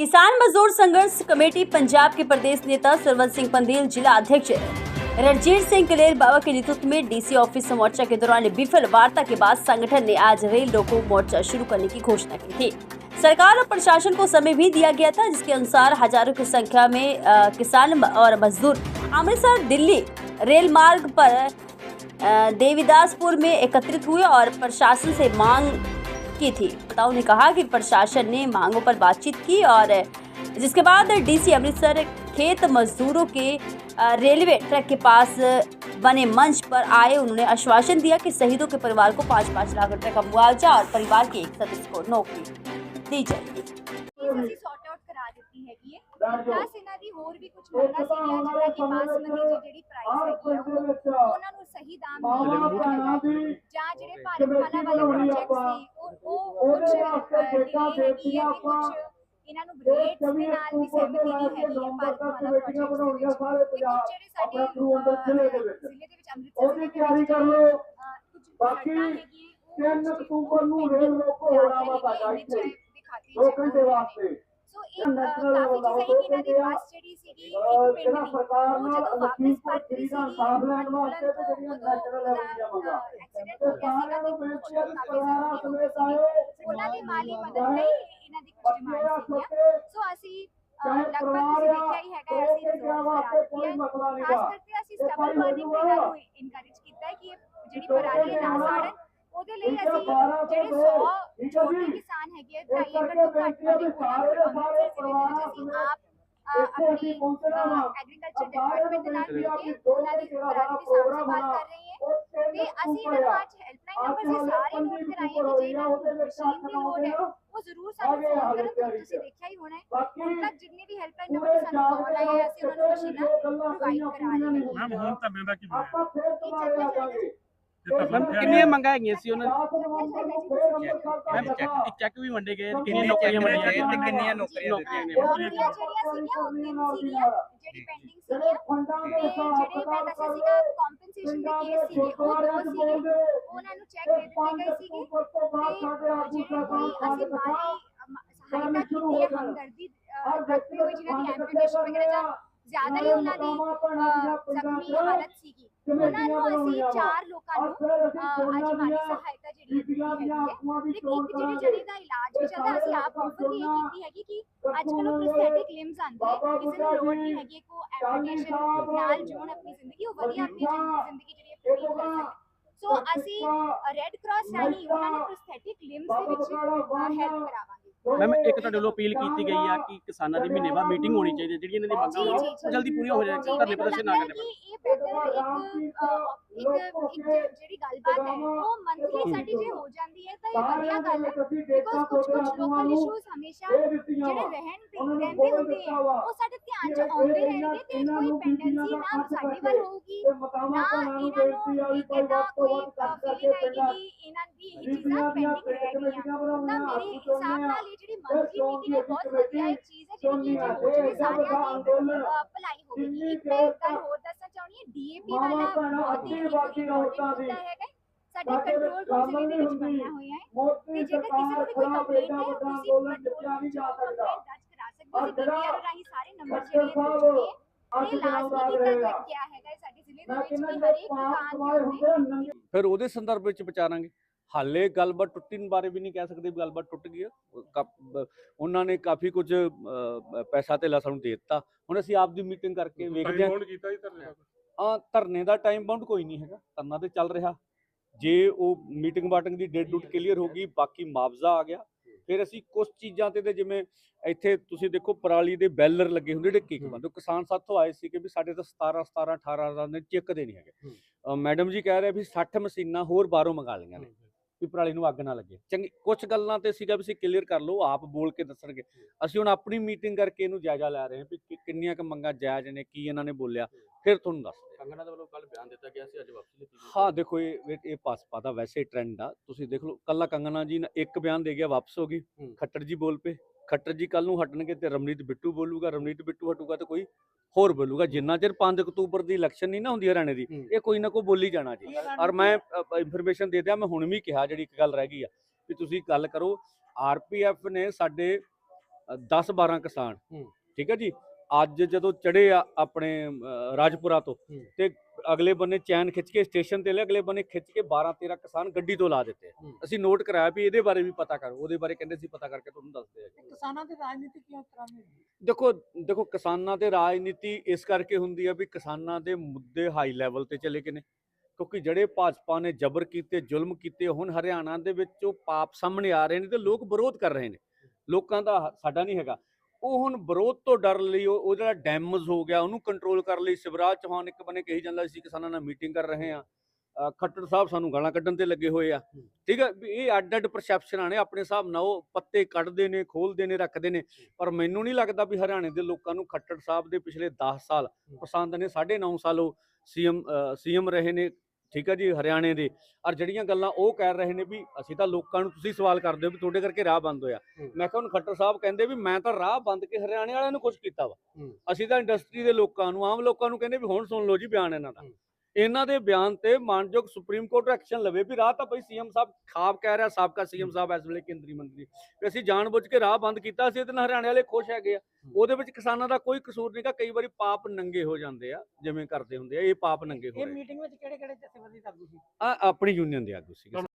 किसान मजदूर संघर्ष कमेटी पंजाब के प्रदेश नेता सरवंत सिंह पंदेल जिला अध्यक्ष रणजीत सिंह कलेर बाबा के नेतृत्व में डीसी ऑफ़िस मोर्चा के दौरान विफल वार्ता के बाद संगठन ने आज रेल रोको मोर्चा शुरू करने की घोषणा की थी। सरकार और प्रशासन को समय भी दिया गया था जिसके अनुसार हज़ारों की संख्या में अ, किसान और मजदूर अमृतसर दिल्ली रेल मार्ग पर देवीदासपुर में एकत्रित हुए और प्रशासन से मांग की थी नेताओं ने कहा कि प्रशासन ने मांगों पर बातचीत की और जिसके बाद डीसी अमृतसर खेत मजदूरों के अ, रेलवे ट्रैक के पास बने मंच पर आए उन्होंने आश्वासन दिया कि शहीदों के परिवार को पाँच पाँच लाख रुपए का मुआवजा और परिवार के एक सदस्य को नौकरी दी जाएगी ਚੀਜ਼ ਅਸੀਂ ਸੌਟ ਆਊਟ ਕਰਾ ਦਿੱਤੀ ਹੈਗੀ ਹੈ ਪਲੱਸ ਇਹਨਾਂ ਦੀ ਹੋਰ ਵੀ ਕੁਝ ਮੰਗਾਂ ਸੀਗੀਆਂ ਜਿੱਦਾਂ ਕਿ ਬਾਸਮਤੀ ਦੀ ਜਿਹੜੀ ਪ੍ਰਾਈਸ ਹੈਗੀ ਆ ਉਹ ਉਹਨਾਂ ਨੂੰ ਸਹੀ ਦਾਮ ਨਹੀਂ ਮਿਲ ਰਿਹਾ ਹੈਗਾ। ਜਾਂ ਜਿਹੜੇ ਭਾਰਤ ਮਾਲਾ ਵਾਲੇ ਪ੍ਰੋਜੈਕਟ ਸੀ ਉਹ ਉਹ ਕੁਝ ਡਿਲੇ ਹੈਗੀ ਹੈ ਕੁਝ ਇਹਨਾਂ ਨੂੰ ਰੇਟਸ ਦੇ ਨਾਲ ਵੀ ਸਹਿਮਤੀ ਨਹੀਂ ਹੈਗੀ ਹੈ ਭਾਰਤ ਮਾਲਾ ਪ੍ਰੋਜੈਕਟ ਦੇ ਵਿੱਚ। ਤੇ ਕੁਝ ਜਿਹੜੇ ਸਾਡੇ ਅਹ, ਜ਼ਿਲ੍ਹੇ ਦੇ ਵਿੱਚ। ਅੰਮ੍ਰਿਤਸਰ ਉਹਦੀ ਜ਼ਿਲ੍ਹੇ ਦੇ ਤਿਆਰੀ ਵਿੱਚ ਕਰ ਲਓ। ਬਾਕੀ ਸੜਕਾਂ ਹੈਗੀਆਂ, ਉਹ ਤਿੰਨ ਕੁਝ ਅਕਤੂਬਰ ਨੂੰ ਰੇਲ ਰੋਕੋ ਹੋਣਾ ਸਾਡਾ ਇੱਥੇ ਦੋ ਘੰਟੇ। ਵਾਸਤੇ। ਸੋ ਇਹ ਕਾਫੀ ਚੀਜ਼ ਇਹਨਾਂ ਦੀ ਬੱਸ ਜਿਹੜੀ ਸੀਗੀ ਇੱਕ ਪਿੰਡ ਦੀ ਸਰਕਾਰ ਉਹ ਜਦੋਂ ਵਾਪਸ ਦਾ ਸੀਗੀ ਅੰਦੋਲਨ ਤੇ ਜਿਹੜੀਆਂ ਨੈਸ਼ਨਲ ਲੈਵਲ ਦੀਆਂ ਮੰਗਾਂ। ਐਕਸੀਡੈਂਟ ਹੋ ਗਿਆ ਸੀਗਾ ਤੇ ਕੁਝ ਲੋਕ ਕਾਫੀ ਜ਼ਖਮੀ ਹੋ ਗਏ ਸੀਗੇ ਉਹਨਾਂ ਦੀ ਮਾਲੀ ਮਦਦ ਲਈ ਇਹਨਾਂ ਦੀ ਕੁਝ ਡਿਮਾਂਡ ਸੀਗੀਆਂ ਸੋ ਅਸੀਂ ਲਗਭਗ ਤੁਸੀਂ ਦੇਖਿਆ ਹੀ ਹੈਗਾ ਅਸੀਂ ਰਿਜ਼ੋਲਵ ਕਰਾ ਦਿੱਤੀ ਹੈ ਖਾਸ। ਕਰਕੇ ਅਸੀਂ ਸਟਬਲ ਹੋਜੂਗਾ। ਇਹਨਾਂ ਨੂੰ ਇਨਕਰੇਜ ਕੀਤਾ ਹੈ ਕਿ ਇਹ ਜਿਹੜੀ ਪਰਾਲੀ ਨਾ ਸਾੜਨ ਉਹਦੇ ਲਈ ਅਸੀਂ ਜਿਹੜੇ ਦੋ, 100 ਠੀਕ ਹੈ ਛੋਟੇ। ਕਿਸਾਨ ਹੈਗੇ ਆ, ਇਸ ਢਾਈ ਏਕੜ ਕਰਕੇ ਤੋਂ ਘੱਟ ਵਾਲੇ ਉਹਨਾਂ ਨੂੰ ਜ਼ਿਲ੍ਹੇ ਦੇ ਵਿੱਚ ਅਸੀਂ ਆਪ ਆਪਣੀ। ਐਗਰੀਕਲਚਰ ਡਿਪਾਰਟਮੈਂਟ ਦੇ ਨਾਲ ਮਿਲ ਕੇ ਉਹਨਾਂ ਦੀ ਜਿਹੜਾ ਪਰਾਲੀ ਦੀ ਸਾਂਭ ਪ੍ਰੋਗਰਾਮ ਸੰਭਾਲ ਕਰ ਰਹੇ ਹਾਂ ਤੇ ਅਸੀਂ ਇਹਨਾਂ ਨੂੰ। ਅੱਜ ਹੈਲਪਲਾਈਨ ਨੰਬਰ ਸਾਰੇ ਨੋਟ ਕਰਾਏ ਕਿ ਹੋਈ ਜੇ ਇਹਨਾਂ ਨੂੰ ਮਸ਼ੀਨ ਦੀ ਲੋੜ ਹੈ। ਉਹ ਜ਼ਰੂਰ ਸਾਨੂੰ ਫੋਨ ਕਰਨ ਤੁਸੀਂ। ਦੇਖਿਆ ਹੀ ਹੋਣਾ ਹੈ ਹੁਣ ਤੱਕ ਜਿੰਨੇ ਵੀ ਹੈਲਪਲਾਈਨ ਨੰਬਰ ਸਾਨੂੰ ਕਾਲ ਆਏ ਅਸੀਂ ਉਹਨਾਂ ਨੂੰ ਮਸ਼ੀਨਾਂ ਪ੍ਰੋਵਾਈਡ ਕਰਾ ਰਹੇ ਹਾਂ ਮੈਮ ਹੁਣ ਧਰਨੇ ਦਾ ਕੀ ਬਣਿਆ ਆਪਾਂ ਫੇਰ ਦੁਬਾਰੇ ਆ ਜਾਾਂਗੇ ਮੈਮ ਕਿੰਨੀਆਂ ਮੰਗਾਂ ਹੈਗੀਆਂ ਸੀ ਉਹਨਾਂ ਮੈਮ ਚੈੱਕ ਵੀ ਵੰਡੇ ਗਏ ਕਿੰਨੀਆਂ ਨੌਕਰੀਆਂ ਵੰਡੀਆਂ ਤੇ ਕਿੰਨੀਆਂ ਨੌਕਰੀਆਂ ਨੇ ਨੌਕਰੀਆਂ ਜਿਹੜੀਆਂ ਸੀਗੀਆਂ ਉਹ ਤਿੰਨ ਸੀਗੀਆਂ ਜਿਹੜੀ ਪੈਂਡਿੰਗ ਜਿਹੜੇ ਸੀਗੀਆਂ ਤੇ ਜਿਹੜੇ ਮੈਂ ਦੱਸਿਆ ਸੀਗਾ ਕੰਪਨਸੇਸ਼ਨ ਦੇ ਕੇਸ ਸੀਗੇ ਉਹ ਦੋ ਸੀਗੇ ਉਹਨਾਂ ਨੂੰ ਚੈੱਕ ਦੇ ਦਿੱਤੇ ਗਏ ਸੀਗੇ ਤੇ ਜਿਹੜੇ ਕੋਈ ਅਸੀਂ ਮਾਲੀ ਸਹਾਇਤਾ ਕੀਤੀ ਹੈ ਹਮਦਰਦੀ ਰੱਖਦੇ ਹੋਏ ਜਿਨ੍ਹਾਂ ਦੀ ਐਂਪੂਟੇਸ਼ਨ ਵਗੈਰਾ ਜਾਂ ਜ਼ਿਆਦਾ ਹੀ ਉਹਨਾਂ ਦੀ ਜ਼ਖਮੀ ਹਾਲਤ ਸੀਗੀ। ਉਹਨਾਂ ਨੂੰ ਅਸੀਂ ਚਾਰ ਲੋਕਾਂ ਨੂੰ ਅੱਜ ਮਾਲੀ ਸਹਾਇਤਾ ਜਿਹੜੀ ਦਿੱਤੀ ਹੈਗੀ ਹੈ। ਤੇ ਇੱਕ ਜਿਹੜੇ ਜਿਹੜੇ ਦਾ ਇਲਾਜ ਵੀ ਚੱਲਦਾ ਅਸੀਂ ਆਪ ਵੀ ਇਹ ਕੀਤੀ ਹੈਗੀ ਕਿ ਅੱਜ ਕੱਲ੍ਹ ਉਹ ਪ੍ਰੋਸਥੈਟਿਕ ਲਿੰਬਸ ਆਉਂਦੇ ਹੈ ਕਿਸੇ ਨੂੰ ਲੋੜ ਨਹੀਂ ਹੈਗੀ ਕੋ ਐਂਪੂਟੇਸ਼ਨ ਨਾਲ ਜੋੜ ਆਪਣੀ ਜ਼ਿੰਦਗੀ ਉਹ ਵਧੀਆ ਆਪਣੀ ਜ਼ਿੰਦਗੀ ਜਿਹੜੀ ਹੈ ਬਤੀਤ ਕਰ ਸਕੇ। ਸੋ ਅਸੀਂ ਰੈੱਡ ਕਰਾਸ ਰਾਹੀਂ ਉਹਨਾਂ ਨੂੰ ਪ੍ਰੋਸਥੈਟਿਕ ਲਿੰਬਸ ਦੇ ਵਿੱਚ ਹੈਲਪ ਕਰਾਵਾਂਗੇ। ਮੈਮ ਇੱਕ ਤੁਹਾਡੇ ਵੱਲੋਂ ਅਪੀਲ ਕੀਤੀ ਗਈ ਆ ਕਿ ਕਿਸਾਨਾਂ ਦੀ ਮਹੀਨੇ ਬਾਅਦ ਮੀਟਿੰਗ ਹੋਣੀ ਚਾਹੀਦੀ ਹੈ ਜਿਹੜੀ ਇਹਨਾਂ ਦੀ ਮੰਗਾਂ ਹੋਣ ਜਲਦੀ ਪੂਰੀਆਂ ਹੋ ਜਾਣ ਧਰਨੇ ਪ੍ਰਦਰਸ਼ਨ ਨਾ ਕਰਨੇ ਕਿ ਇਹ better ਇੱਕ ਜਿਹੜੀ ਗੱਲਬਾਤ ਹੈ ਉਹ ਮੰਥਲੀ ਸਾਡੀ ਜੇ ਹੋ ਜਾਂਦੀ ਹੈ ਤਾਂ ਇਹ ਵਧੀਆ ਗੱਲ ਹੈ। ਬਿਕੋਜ਼ ਕੁਝ ਕੁਝ ਲੋਕਲ ਇਸ਼ੂਜ਼ ਹਮੇਸ਼ਾ ਜਿਹੜੇ ਰਹਿਣ ਦੇ ਰਹਿੰਦੇ ਹੁੰਦੇ ਆ ਉਹ ਸਾਡੇ ਧਿਆਨ ਚ ਆਉਂਦੇ ਰਹਿਣਗੇ ਤੇ ਕੋਈ ਪੈਂਡੈਂਸੀ ਨਾ ਸਾਡੇ ਵੱਲ ਹੋਊਗੀ ਨਾ ਇਹਨਾਂ ਨੂੰ ਇਹਦਾ ਕੋਈ ਫੀਲਿੰਗ ਆਏਗੀ ਕਿ ਇਹਨਾਂ ਦੀ ਇਹ ਚੀਜ਼ਾਂ ਪੈਂਡਿੰਗ ਰਹਿ ਗਈਆਂ। ਤਾਂ ਮੇਰੇ ਹਿਸਾਬ ਨਾਲ ਇਹ ਜਿਹੜੀ ਮੰਥਲੀ ਮੀਟਿੰਗ ਹੈ ਬਹੁਤ ਵਧੀਆ ਇੱਕ ਚੀਜ਼ ਹੈ ਜਿਹੜੀ ਕਿ ਜੇ ਹੋ ਜਾਵੇ ਸਾਰਿਆਂ ਦੀ ਭਲਾਈ ਹੋਵੇਗੀ ਇੱਕ ਮੈਂ ਗੱਲ ਹੋਰ ਦੱਸਣਾ ਚਾਹੁੰਦੀ ਹਾਂ ਡੀਏਪੀ ਵਾਲਾ ਬਹੁਤ ਹੀ ਇੱਕ ਮੁੱਦਾ ਹੈਗਾ ਹੈ। ਸਾਡੇ ਕੰਟਰੋਲ ਰੂਮ ਦੇ ਵਿੱਚ ਬਣਿਆ ਹੋਇਆ ਹੈ ਤੇ ਜੇਕਰ ਕਿਸੇ ਨੂੰ ਵੀ ਕੋਈ ਕੰਪਲੇਂਟ ਹੈ ਤੁਸੀਂ ਕੰਟਰੋਲ ਰੂਮ ਚ ਕੰਪਲੇਂਟ ਦਰਜ ਕਰਾ ਸਕਦੇ ਹੋ। ਵੀਡੀਓ ਰਾਹੀਂ ਸਾਰੇ ਨੰਬਰ ਜਿਹੜੇ ਲਈਏ ਤੇ ਲਾਜ਼ਮੀ ਕੀਤਾ ਗਿਆ ਹੈਗਾ ਹੈ? ਸਾਡੇ ਜ਼ਿਲ੍ਹੇ ਦੇ ਵਿੱਚ ਕਿ ਹਰੇਕ ਦੁਕਾਨ ਦੇ ਫਿਰ ਉਹਦੇ ਸੰਦਰਭ ਵਿੱਚ ਵਿਚਾਰਾਂਗੇ। ਹਾਲੇ ਗੱਲਬਾਤ ਟੁੱਟਣ ਬਾਰੇ ਵੀ ਨਹੀਂ ਕਹਿ ਸਕਦੇ ਵੀ ਗੱਲਬਾਤ ਟੁੱਟ ਗਈ ਬ- ਉਹਨਾਂ ਨੇ ਕਾਫੀ ਕੁਝ ਪੈਸਾ ਤੇ ਸਾਨੂੰ ਦੇ ਦਿੱਤਾ। ਹੁਣ ਅਸੀਂ ਆਪ ਦੀ ਮੀਟਿੰਗ ਕਰਕੇ ਵੇਖਦੇ ਹਾਂ। ਫੋਨ ਕੀਤਾ ਜੀ ਧਰਨੇ ਦਾ। ਆ ਧਰਨੇ ਦਾ ਟਾਈਮ ਬਾਉਂਡ ਕੋਈ ਨਹੀਂ ਹੈਗਾ। ਧਰਨਾ ਤੇ ਚੱਲ ਰਿਹਾ। ਜੇ ਉਹ ਮੀਟਿੰਗ ਬਾਟਿੰਗ ਦੀ ਡੇਟ ਡੂਟ ਕਲੀਅਰ ਹੋ ਗਈ ਬਾਕੀ ਮੁਆਵਜ਼ਾ ਆ ਗਿਆ। ਫਿਰ ਅਸੀਂ ਕੁਝ ਚੀਜ਼ਾਂ ਤੇ ਜਿਵੇਂ ਇੱਥੇ ਤੁਸੀਂ ਦੇਖੋ ਪਰਾਲੀ ਦੇ ਬੈਲਰ ਲੱਗੇ ਹੁੰਦੇ ਜਿਹੜੇ ਕਿੱਕ ਬੰਦੇ। ਕਿਸਾਨ ਸਾਥੋਂ ਆਏ ਸੀ ਕਿ ਵੀ ਸਾਡੇ ਤਾਂ 17 17 18 ਹਜ਼ਾਰ ਦੇ ਚੱਕਦੇ ਨਹੀਂ ਹੈਗੇ। ਮੈਡਮ ਜੀ ਕਹਿ ਰਹੇ ਵੀ 60 ਮਸ਼ੀਨਾਂ ਹੋਰ ਬਾਹਰੋਂ ਮੰਗਾ ਲਈਆਂ ਨੇ। ਵੀ ਪਰਾਲੀ ਨੂੰ ਅੱਗ ਨਾ ਲੱਗੇ। ਚੰਗੀ ਕੁਝ ਗੱਲਾਂ ਤੇ ਸੀਗਾ ਵੀ ਅਸੀਂ ਕਲੀਅਰ ਕਰ ਲਓ ਆਪ ਬੋਲ ਕੇ ਦੱਸਣਗੇ। ਅਸੀਂ ਹੁਣ ਆਪਣੀ ਮੀਟਿੰਗ ਕਰਕੇ ਇਹਨੂੰ ਜਾਇਜ਼ਾ ਲੈ ਰਹੇ ਹਾਂ ਵੀ ਕਿ- ਕਿੰਨੀਆਂ ਕ ਮੰਗਾਂ ਜਾਇਜ਼ ਨੇ ਕੀ ਇਹਨਾਂ ਨੇ ਬੋਲਿਆ ਫਿਰ ਤੁਹਾਨੂੰ ਦੱਸ ਕੰਗਣਾ ਦੇ ਵੱਲੋਂ ਕੱਲ ਬਿਆਨ ਦਿੱਤਾ ਗਿਆ ਸੀ ਅੱਜ ਵਾਪਸੀ ਲਿੱਤੀ ਗਈ ਹਾਂ ਦੇਖੋ ਇਹ ਇਹ- ਇਹ ਪਾਸਪਾ ਦਾ ਵੈਸੇ ਟ੍ਰੈਂਡ ਆ। ਤੁਸੀਂ ਦੇਖ ਲਓ ਕੱਲਾ ਕੰਗਨਾ ਜੀ ਨੇ ਇੱਕ ਬਿਆਨ ਦੇ ਗਿਆ ਵਾਪਸ ਹੋ ਗਈ। ਹੂੰ। ਖੱਟਰ ਜੀ ਬੋਲ ਪਏ। ਖੱਟਰ ਜੀ ਕੱਲ ਨੂੰ ਹਟਣਗੇ ਤੇ ਰਮਨੀਤ ਬਿੱਟੂ ਬੋਲੂਗਾ ਰਮਨੀਤ ਬਿੱਟੂ ਹਟੂਗਾ ਤੇ ਕੋਈ ਹੋਰ ਬੋਲੂਗਾ ਜਿੰਨਾ ਚਿਰ 5 ਅਕਤੂਬਰ ਦੀ ਇਲੈਕਸ਼ਨ ਨਹੀਂ ਨਾ ਹੁੰਦੀ ਹਰਿਆਣੇ ਦੀ। ਇਹ ਕੋਈ ਨਾ ਕੋਈ ਬੋਲੀ ਜਾਣਾ ਜੀ ਔਰ ਮੈਂ ਇਨਫੋਰਮੇਸ਼ਨ ਦੇ ਦਿਆਂ ਮੈਂ ਹੁਣ ਵੀ ਕਿਹਾ ਜਿਹੜੀ ਇੱਕ ਗੱਲ ਰਹਿ ਗਈ ਆ ਵੀ ਤੁਸੀਂ ਗੱਲ ਕਰੋ ਆਰਪੀਐਫ ਨੇ ਸਾਡੇ 10 12 ਕਿਸਾਨ। ਠੀਕ ਹੈ ਜੀ ਅੱਜ ਜਦੋਂ ਚੜੇ ਆ ਆਪਣੇ ਰਾਜਪੁਰਾ ਤੋਂ। ਤੇ ਅਗਲੇ ਬੰਨੇ ਚੈਨ ਖਿੱਚ ਕੇ ਸਟੇਸ਼ਨ ਤੇ ਲੈ ਅਗਲੇ ਬੰਨੇ ਖਿੱਚ ਕੇ 12 13 ਕਿਸਾਨ ਗੱਡੀ ਤੋਂ ਲਾ ਦਿੱਤੇ। ਅਸੀਂ ਨੋਟ ਕਰਾਇਆ ਵੀ ਇਹਦੇ ਬਾਰੇ ਵੀ ਪਤਾ ਕਰੋ ਉਹਦੇ ਬਾਰੇ ਕਹਿੰਦੇ ਸੀ ਪਤਾ ਕਰਕੇ ਤੁਹਾਨੂੰ ਦੱਸਦੇ ਆ ਕਿਸਾਨਾਂ ਦੀ ਰਾਜਨੀਤੀ ਕਿਉਂ ਤਰ੍ਹਾਂ ਦੀ? ਦੇਖੋ ਦੇਖੋ ਕਿਸਾਨਾਂ ਤੇ ਰਾਜਨੀਤੀ ਇਸ ਕਰਕੇ ਹੁੰਦੀ ਆ ਵੀ ਕਿਸਾਨਾਂ ਦੇ ਮੁੱਦੇ ਹਾਈ ਲੈਵਲ ਤੇ ਚਲੇ ਗਏ ਨੇ ਕਿਉਂਕਿ ਜਿਹੜੇ ਭਾਜਪਾ ਨੇ ਜ਼ਬਰ ਕੀਤੇ ਜ਼ੁਲਮ ਕੀਤੇ ਹੁਣ ਹਰਿਆਣਾ ਦੇ ਵਿੱਚ ਉਹ ਪਾਪ ਸਾਹਮਣੇ ਆ ਰਹੇ ਨੇ ਤੇ ਲੋਕ ਵਿਰੋਧ ਕਰ ਰਹੇ ਨੇ ਲੋਕਾਂ ਦਾ ਸਾਡਾ ਨਹੀਂ ਹੈਗਾ ਉਹ ਹੁਣ ਵਿਰੋਧ ਤੋਂ ਡਰ ਲਈ ਉਹ ਜਿਹੜਾ ਡੈਮੇਜ ਹੋ ਗਿਆ ਉਹਨੂੰ ਕੰਟਰੋਲ ਕਰ ਲਈ ਸਿਵਰਾਜ ਚੌਹਾਨ ਇੱਕ ਬਨੇ ਕਹੀ ਜਾਂਦਾ ਸੀ ਕਿਸਾਨਾਂ ਨਾਲ ਮੀਟਿੰਗ ਕਰ ਰਹੇ ਆ ਖੱਟੜ ਸਾਹਿਬ ਸਾਨੂੰ ਗਾਲਾਂ ਕੱਢਣ ਤੇ ਲੱਗੇ ਹੋਏ ਆ। ਠੀਕ ਹੈ ਵੀ ਇਹ ਅੱਡ ਅੱਡ ਪਰਸੈਪਸ਼ਨਾਂ ਨੇ ਆਪਣੇ ਹਿਸਾਬ ਨਾਲ ਉਹ ਪੱਤੇ ਕੱਢਦੇ ਨੇ ਖੋਲਦੇ ਨੇ ਰੱਖਦੇ ਨੇ। ਪਰ ਮੈਨੂੰ ਨਹੀਂ ਲੱਗਦਾ ਵੀ ਹਰਿਆਣੇ ਦੇ ਲੋਕਾਂ ਨੂੰ ਖੱਟੜ ਸਾਹਿਬ ਦੇ ਪਿਛਲੇ 10 ਸਾਲ ਪਸੰਦ ਨੇ। 9.5 ਸਾਲ ਉਹ ਸੀਐਮ ਸੀਐਮ ਰਹੇ ਨੇ ਠੀਕ ਹੈ ਜੀ ਹਰਿਆਣੇ ਦੇ ਔਰ ਜਿਹੜੀਆਂ ਗੱਲਾਂ ਉਹ ਕਹਿ ਰਹੇ ਨੇ ਵੀ ਅਸੀਂ ਤਾਂ ਲੋਕਾਂ ਨੂੰ ਤੁਸੀਂ ਸਵਾਲ ਕਰਦੇ ਹੋ ਵੀ ਤੁਹਾਡੇ ਕਰਕੇ ਰਾਹ ਬੰਦ ਹੋਇਆ। ਮੈਂ ਕਿਹਾ ਹੁਣ ਖੱਟਰ ਸਾਹਿਬ ਕਹਿੰਦੇ ਵੀ ਮੈਂ ਤਾਂ ਰਾਹ ਬੰਦ ਕੇ ਹਰਿਆਣੇ ਵਾਲਿਆਂ ਨੂੰ ਕੁਝ ਕੀਤਾ ਵਾ। ਅਸੀਂ ਤਾਂ ਇੰਡਸਟਰੀ ਦੇ ਲੋਕਾਂ ਨੂੰ ਆਮ ਲੋਕਾਂ ਨੂੰ ਕਹਿੰਦੇ ਵੀ ਹੁਣ ਸੁਣ ਲਓ ਜੀ ਬਿਆਨ ਇਹਨਾਂ ਦਾ। ਇਹਨਾਂ ਦੇ ਬਿਆਨ ਤੇ ਮਾਨਯੋਗ ਸੁਪਰੀਮ ਕੋਰਟ ਐਕਸ਼ਨ ਲਵੇ। ਵੀ ਰਾਹ ਤਾਂ ਬਈ ਸੀਐਮ ਸਾਹਿਬ ਖਾਬ ਕਹਿ ਰਿਹਾ ਸਾਬਕਾ ਸੀਐਮ ਸਾਹਿਬ ਇਸ ਵੇਲੇ ਕੇਂਦਰੀ ਮੰਤਰੀ। ਵੀ ਅਸੀਂ ਜਾਣਬੁੱਝ ਕੇ ਰਾਹ ਬੰਦ ਕੀਤਾ ਸੀ ਨਾਲ ਹਰਿਆਣੇ ਵਾਲੇ ਖੁਸ਼ ਹੈਗੇ ਆ। ਉਹਦੇ ਵਿੱਚ ਕਿਸਾਨਾਂ ਦਾ ਕੋਈ ਕਸੂਰ ਨਹੀਂਗਾ ਕਈ ਵਾਰੀ ਪਾਪ ਨੰਗੇ ਹੋ ਜਾਂਦੇ ਆ ਜਿਵੇਂ ਕਰਦੇ ਹੁੰਦੇ ਆ ਇਹ ਪਾਪ ਨੰਗੇ ਹੋ ਇਹ ਰਹੇ ਮੀਟਿੰਗ ਵਿੱਚ ਕਿਹੜੇ ਕਿਹੜੇ ਜਥੇਬੰਦੀ ਆਗੂ ਸੀ? ਆ ਆਪਣੀ ਯੂਨੀਅਨ ਦੇ ਆਗੂ ਸੀਗੇ।